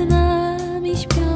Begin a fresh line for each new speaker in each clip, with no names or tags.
nad nami śpioch.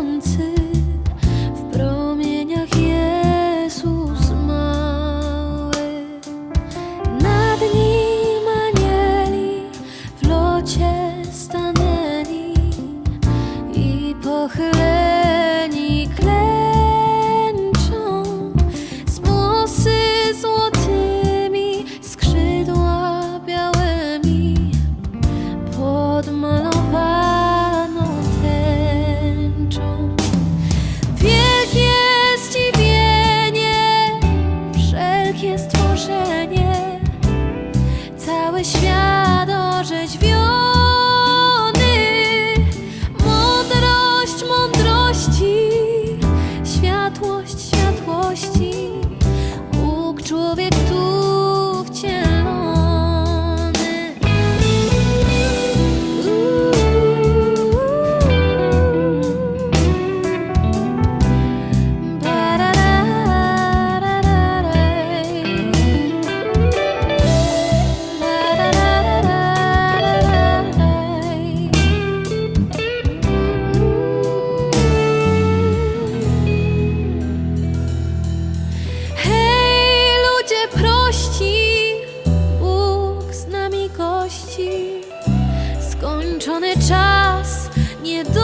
Świat orzeźwiony. Skończony czas, nie do